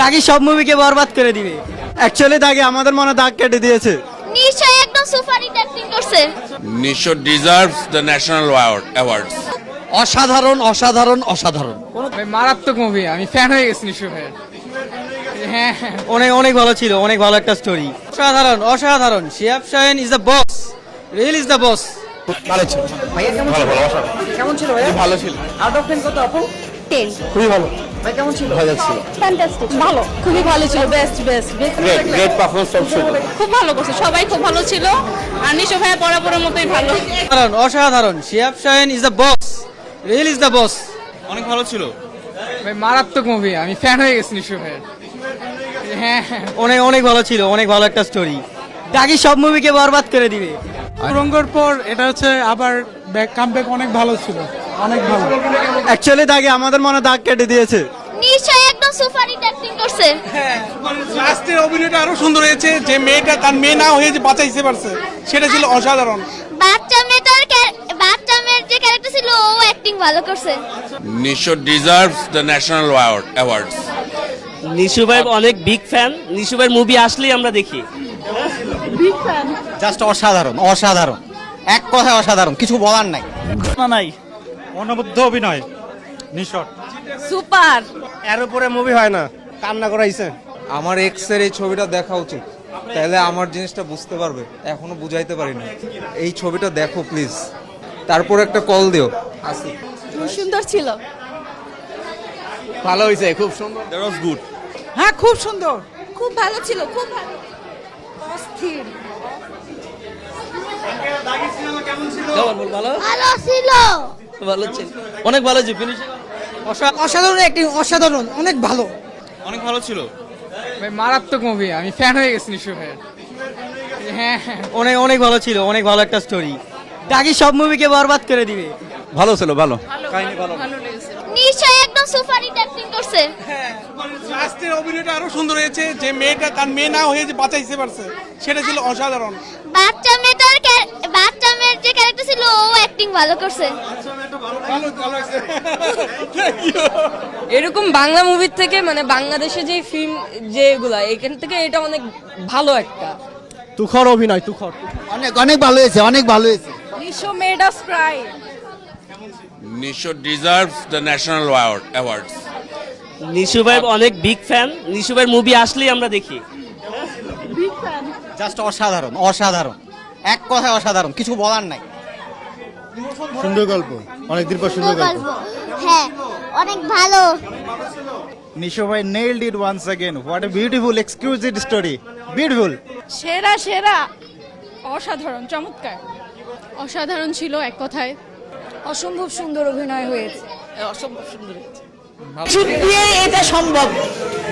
দাগি সব মুভিকে বরবাদ করে দিবে। অ্যাকচুয়ালি দাগে আমাদের মনে দাগ কেটে দিয়েছে। নিশ্চয়ই একদম সুপার হিট অ্যাক্টিং করছে। deserves the national award, awards. অসাধারণ অসাধারণ অসাধারণ। ভাই মারাত্মক মুভি আমি ফ্যান হয়ে গেছি নিশু ভাইয়ের হ্যাঁ। অনেক অনেক ভালো ছিল অনেক ভালো একটা স্টোরি অসাধারণ অসাধারণ। Shiyab Shahin is the boss real is the boss fantastic ভালো। খুবই ভালো ছিল বেস্ট বেস্ট গ্রেট পারফরমেন্স সব খুব ভালো করছে সবাই খুব ভালো ছিল। আর নিশো ভাইয়া বরাবরের মতোই ভালো। অসাধারণ অসাধারণ। Shiyab Shahin is the boss real is the boss অনেক ভালো ছিল। ভাই মারাত্মক মুভি আমি ফ্যান হয়ে গেছি নিশু ভাইয়ের। হ্যাঁ। হ্যাঁ অনেক অনেক ভালো ছিল অনেক ভালো একটা স্টোরি দাগি সব মুভিকে বরবাদ করে দিবে। রঙ্গর পর এটা হচ্ছে আবার কামব্যাক অনেক ভালো ছিল। অনেক ভালো। অ্যাকচুয়ালি দাগে আমাদের মনে দাগ কেটে দিয়েছে। নিশ্চয়ই একদম সুপার হিট অ্যাক্টিং করছে লাস্টের অভিনয়টা আরও সুন্দর হয়েছে যে মেয়েটা তার মেয়ে না হয়ে যে বাঁচাইতে পারছে সেটা ছিল অসাধারণ। বাচ্চা মেয়েটার বাচ্চা মেয়ের যে ক্যারেক্টার ছিল ও অ্যাক্টিং ভালো করছে। deserves the national award, awards. Nisho ভাই অনেক বিগ ফ্যান নিশু ভাইয়ের মুভি আসলেই আমরা দেখি। জাস্ট অসাধারণ অসাধারণ। এক কথায় অসাধারণ কিছু বলার নাই। নাই। অনবদ্য অভিনয়। নিশট। সুপার। এর উপরে মুভি হয় না। কান্না করাইছে। আমার এক্সের এই ছবিটা দেখা উচিত। তাহলে আমার জিনিসটা বুঝতে পারবে। এখনও বুঝাইতে পারিনি এই ছবিটা দেখো প্লিজ তারপর একটা কল দিও। আসি। সুন্দর ছিল। ভালো হয়েছে খুব সুন্দর। দ্যাট ওয়াজ গুড হ্যাঁ খুব সুন্দর। খুব ভালো ছিল খুব ভালো। অস্থির। ভালো। ভালো ছিল। ভালো ছিল। অনেক ভালো ছিল। ফিনিশিং অসাধারণ একটি অসাধারণ অনেক ভালো। অনেক ভালো ছিল। ভাই মারাত্মক মুভি আমি ফ্যান হয়ে গেছি নিশু ভাইয়ের হ্যাঁ হ্যাঁ। অনেক অনেক ভালো ছিল অনেক ভালো একটা স্টোরি দাগি সব মুভিকে বরবাদ করে দিবে। ভালো ছিল ভালো। নিশ্চয়ই একদম সুপার হিট অ্যাক্টিং করছে। লাস্টের অভিনয়টা আরও সুন্দর হয়েছে যে মেয়েটা তার মেয়ে না হয়ে যে বাঁচাইতে পারছে সেটা ছিল অসাধারণ। বাচ্চা মেয়েটার ক্যা- বাচ্চা মেয়ের যে ক্যারেক্টার ছিল ও অ্যাক্টিং ভালো করছে। ভালো ভালো হয়েছে এরকম বাংলা মুভির থেকে মানে বাংলাদেশে যে ফিল্ম যেগুলা এখান থেকে এটা অনেক ভালো একটা। তুখর অভিনয় তুখর। অনেক অনেক ভালো হয়েছে অনেক ভালো হয়েছে। Nisho made us cry Nisho deserves the national award, awards. Nisho ভাই অনেক বিগ ফ্যান নিশু ভাইয়ের মুভি আসলেই আমরা দেখি। জাস্ট অসাধারণ অসাধারণ। এক কথায় অসাধারণ কিছু বলার নাই। সুন্দর গল্প অনেক দিন পর সুন্দর গল্প হ্যাঁ অনেক ভালো নিশো ভাই nailed it once again what a beautiful exclusive story beautiful সেরা সেরা অসাধারণ চমৎকার অসাধারণ ছিল এক কথায় অসম্ভব সুন্দর অভিনয় হয়েছে অসম্ভব সুন্দর হয়েছে এটা সম্ভব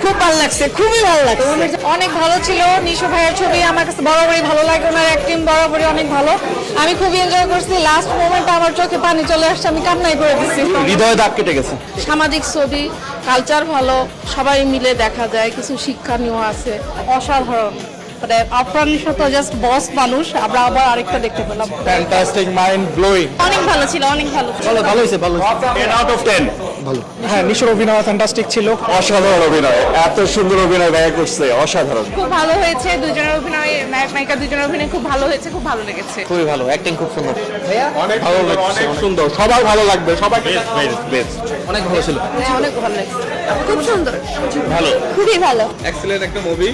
খুব ভালো লাগছে খুবই ভালো লাগছে অনেক ভালো ছিল নিশো ভাইয়ের ছবি আমার কাছে বরাবরই ভালো লাগে ওনার অ্যাক্টিং বরাবরই অনেক ভালো আমি খুবই এনজয় করছি। লাস্ট মোমেন্টে আমার চোখে পানি চলে আসছে আমি কান্নাই করে দিচ্ছি হৃদয় দাগ কেটে গেছে। সামাজিক ছবি কালচার ভালো সবাই মিলে দেখা যায় কিছু শিক্ষা শিক্ষণীয় আছে। অসাধারণ। মানে আফরান তো জাস্ট বস মানুষ আমরা আবার আরেকটা দেখতে পেলাম। ফ্যান্টাস্টিক মাইন্ড ব্লোয়িং অনেক ভালো ছিল অনেক ভালো ভালো ভালো হয়েছে ভালো 10 আউট অফ 10 ভালো। হ্যাঁ নিশোর অভিনয় ফ্যান্টাস্টিক ছিল। অসাধারণ অভিনয় এত সুন্দর অভিনয় ব্যয় করছে অসাধারণ। খুব ভালো হয়েছে দুজনের অভিনয় নায়ক নায়িকা দুজনের অভিনয় খুব ভালো হয়েছে খুব ভালো লেগেছে। খুবই ভালো অ্যাক্টিং খুব সুন্দর। অনেক ভালো লাগছে অনেক। সুন্দর সবার ভালো লাগবে সবাই বেস্ট বেস্ট বেস্ট অনেক ভালো ছিল। হ্যাঁ, অনেক ভালো লেগেছে। খুব সুন্দর। ভালো। খুবই ভালো। এক্সেলেন্ট একটা মুভি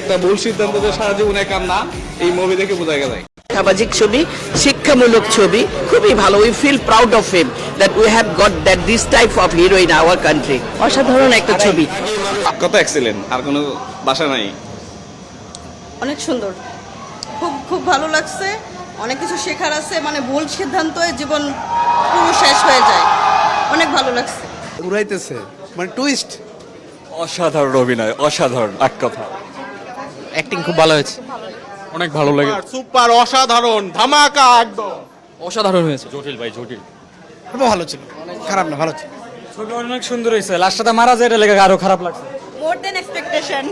একটা ভুল সিদ্ধান্ত যে সারা জীবনে কাম না এই মুভি দেখে বোঝা গেছে সামাজিক ছবি শিক্ষামূলক ছবি খুবই ভালো। We feel proud of him that we have got that this type of hero in our country অসাধারণ একটা ছবি। কত এক্সেলেন্ট আর কোনো বাসা নাই। অনেক সুন্দর। খুব খুব ভালো লাগছে। অনেক কিছু শেখার আছে। মানে ভুল সিদ্ধান্তে জীবন পুরো শেষ হয়ে যায়। অনেক ভালো লাগছে। উড়াইতেছে। মানে টুইস্ট অসাধারণ অভিনয় অসাধারণ এক কথা। অ্যাক্টিং খুব ভালো হয়েছে। অনেক ভালো লাগে। সুপার অসাধারণ ধামাকা একদম। অসাধারণ হয়েছে। জটিল ভাই জটিল। খুব ভালো ছিল। খারাপ না ভালো ছিল। ছবি অনেক সুন্দর হয়েছে। লাস্টটা মারা যায় এটা লেগে আরও খারাপ লাগছে। মোর দেন এক্সপেকটেশন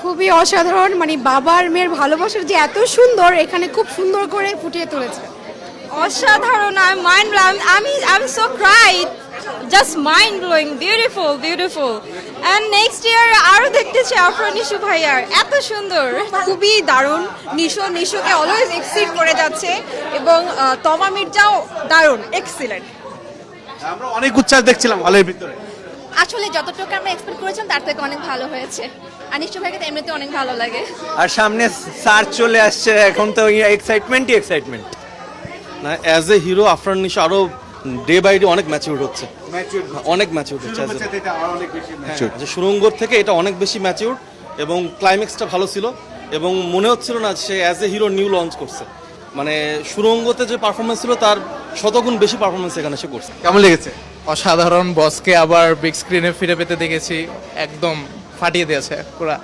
খুবই অসাধারণ মানে বাবার মেয়ের ভালোবাসার যে এত সুন্দর এখানে খুব সুন্দর করে ফুটিয়ে তুলেছে। অসাধারণ আই মাইন্ড আমি আমি so cried just mind blowing beautiful beautiful and next year আরও দেখতে চাই আফরান নিশু ভাইয়ার এত সুন্দর। খুবই দারুণ। নিশো নিশোকে অলওয়েজ এক্সিড করে যাচ্ছে এবং তমা মির্জাও দারুণ এক্সিলেন্ট আমরা অনেক উচ্ছ্বাস দেখছিলাম হলের ভিতরে। আসলে যতটুকু আমরা এক্সপেক্ট করেছিলাম তার থেকে অনেক ভালো হয়েছে। আর নিশ্চয় ভাইকে তো এমনিতে অনেক ভালো লাগে। আর সামনে সার চলে আসছে এখন তো এক্সাইটমেন্টই এক্সাইটমেন্ট না as a hero Afran Nisho আরও ডে বাই ডে অনেক ম্যাচিউর হচ্ছে। অনেক ম্যাচিউর হচ্ছে যে সুরঙ্গর থেকে এটা অনেক বেশি ম্যাচিউর এবং ক্লাইম্যাক্সটা ভালো ছিল এবং মনে হচ্ছিল না সে as a hero new launch করছে। মানে সুরঙ্গতে যে পারফরমেন্স ছিল তার শতগুণ বেশি পারফরমেন্স এখানে সে করছে। কেমন লেগেছে? অসাধারণ বসকে আবার বিগ স্ক্রিনে ফিরে পেতে দেখেছি একদম ফাটিয়ে দিয়েছে পুরা।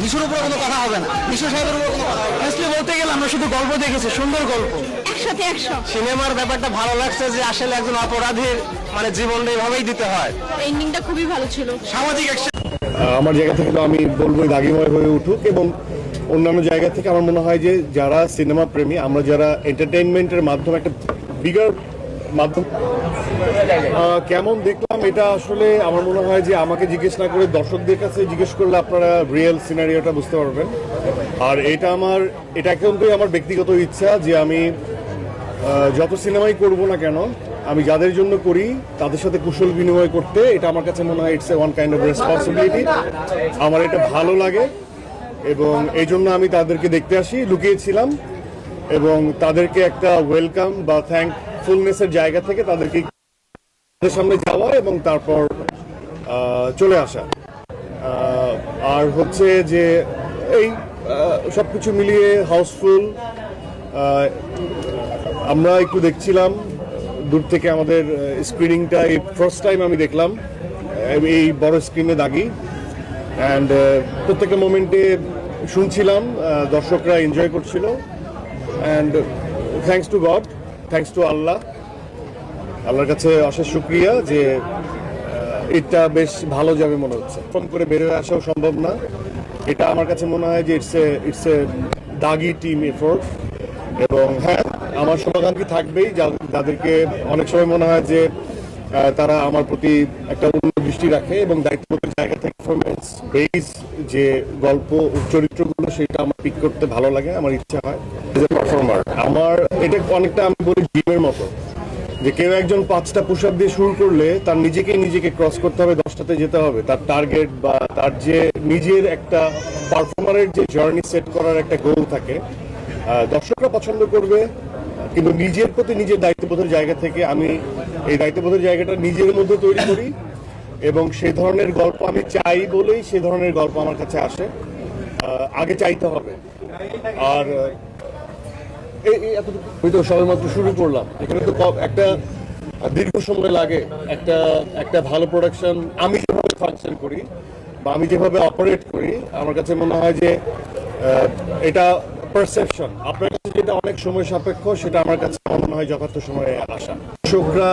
নিশুর উপরে কোনো কথা হবে না। নিশু সাহেবের উপরে কোনো কথা হবে না। বলতে গেলে আমরা শুধু গল্প দেখেছি সুন্দর গল্প। একসাথে একশো। সিনেমার ব্যাপারটা ভালো লাগছে যে আসলে একজন অপরাধীর মানে জীবনটা এভাবেই দিতে হয়। এন্ডিংটা খুবই ভালো ছিল। সামাজিক আমার জায়গা থেকে তো আমি বলব দাগিময় হয়ে উঠুক এবং অন্যান্য জায়গা থেকে আমার মনে হয় যে যারা সিনেমা প্রেমী আমরা যারা এন্টারটেইনমেন্টের মাধ্যমে একটা বিগার মাধ্যম? কেমন দেখলাম এটা আসলে আমার মনে হয় যে আমাকে জিজ্ঞেস না করে দর্শকদের কাছে জিজ্ঞেস করলে আপনারা রিয়েল সিনারিওটা বুঝতে পারবেন। আর এটা আমার, এটা একান্তই আমার ব্যক্তিগত ইচ্ছা যে আমি যত সিনেমাই করব না কেন, আমি যাদের জন্য করি, তাদের সাথে কুশল বিনিময় করতে এটা আমার কাছে মনে হয় it's a one kind of responsibility আমার এটা ভালো লাগে এবং এই জন্য আমি তাদেরকে দেখতে আসি, লুকিয়েছিলাম এবং তাদেরকে একটা ওয়েলকাম বা থ্যাঙ্কফুলনেসের জায়গা থেকে তাদেরকে তাদের সামনে যাওয়া এবং তারপর চলে আসা। আর হচ্ছে যে এই সব কিছু মিলিয়ে হাউসফুল আমরা একটু দেখছিলাম, দূর থেকে আমাদের স্ক্রিনিংটা এই ফার্স্ট টাইম আমি দেখলাম এই বড় স্ক্রিনে দাগি। অ্যান্ড প্রত্যেকটা মোমেন্টে শুনছিলাম দর্শকরা এনজয় করছিল। And thanks to God thanks to আল্লাহ আল্লাহর কাছে অশেষ শুক্রিয়া যে এটা বেশ ভালো যাবে মনে হচ্ছে। ফোন করে বেরোয় আসাও সম্ভব না। এটা আমার কাছে মনে হয় যে it's a it's a Dagi team effort এবং হ্যাঁ আমার শুভাকাঙ্ক্ষী থাকবেই। যাদেরকে অনেক সময় মনে হয় যে তারা আমার প্রতি একটা অন্য দৃষ্টি রাখে এবং দায়িত্ববোধের জায়গা থেকে পারফরমেন্স বেস যে গল্প চরিত্রগুলো সেটা আমার পিক করতে ভালো লাগে আমার ইচ্ছা হয়। পারফর্মার আমার এটা অনেকটা আমি বলি জিমের মতো। যে কেউ একজন পাঁচটা পুশ আপ দিয়ে শুরু করলে তার নিজেকেই নিজেকে ক্রস করতে হবে দশটাতে যেতে হবে। তার টার্গেট বা তার যে নিজের একটা পারফর্মারের যে জার্নি সেট করার একটা গোল থাকে দর্শকরা পছন্দ করবে কিন্তু নিজের প্রতি নিজের দায়িত্ববোধের জায়গা থেকে আমি এই দায়িত্ববোধের জায়গাটা নিজের মধ্যে তৈরি করি এবং সেই ধরনের গল্প আমি চাই বলেই সে ধরনের গল্প আমার কাছে আসে। আগে চাইতে হবে। আর এই তো সবেমাত্র শুরু করলাম। এখানে তো একটা দীর্ঘ সময় লাগে। একটা একটা ভালো প্রোডাকশন আমি যেভাবে ফাংশন করি বা আমি যেভাবে অপারেট করি, আমার কাছে মনে হয় যে এটা পারসেপশন আপনার যেটা অনেক সময় সাপেক্ষ, সেটা আমার কাছে মনে হয় যথার্থ সময়ে আসা। দর্শকরা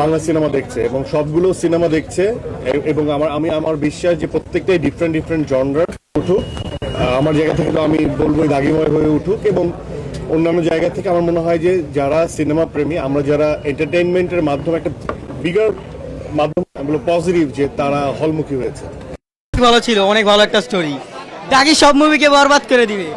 বাংলা সিনেমা দেখছে এবং সবগুলো সিনেমা দেখছে এবং আমার, আমি, আমার বিশ্বাস যে প্রত্যেকটাই ডিফারেন্ট ডিফারেন্ট জনরার উঠুক। আমার জায়গা থেকে তো আমি বলব দাগিময় হয়ে উঠুক এবং অন্যান্য জায়গা থেকে আমার মনে হয় যে যারা সিনেমা প্রেমী, আমরা যারা এন্টারটেইনমেন্টের মাধ্যমে একটা বিগার মাধ্যম পজিটিভ যে তারা হলমুখী হয়েছে। ভালো ছিল, অনেক ভালো একটা স্টোরি দাগি সব মুভিকে বরবাদ করে দিবে।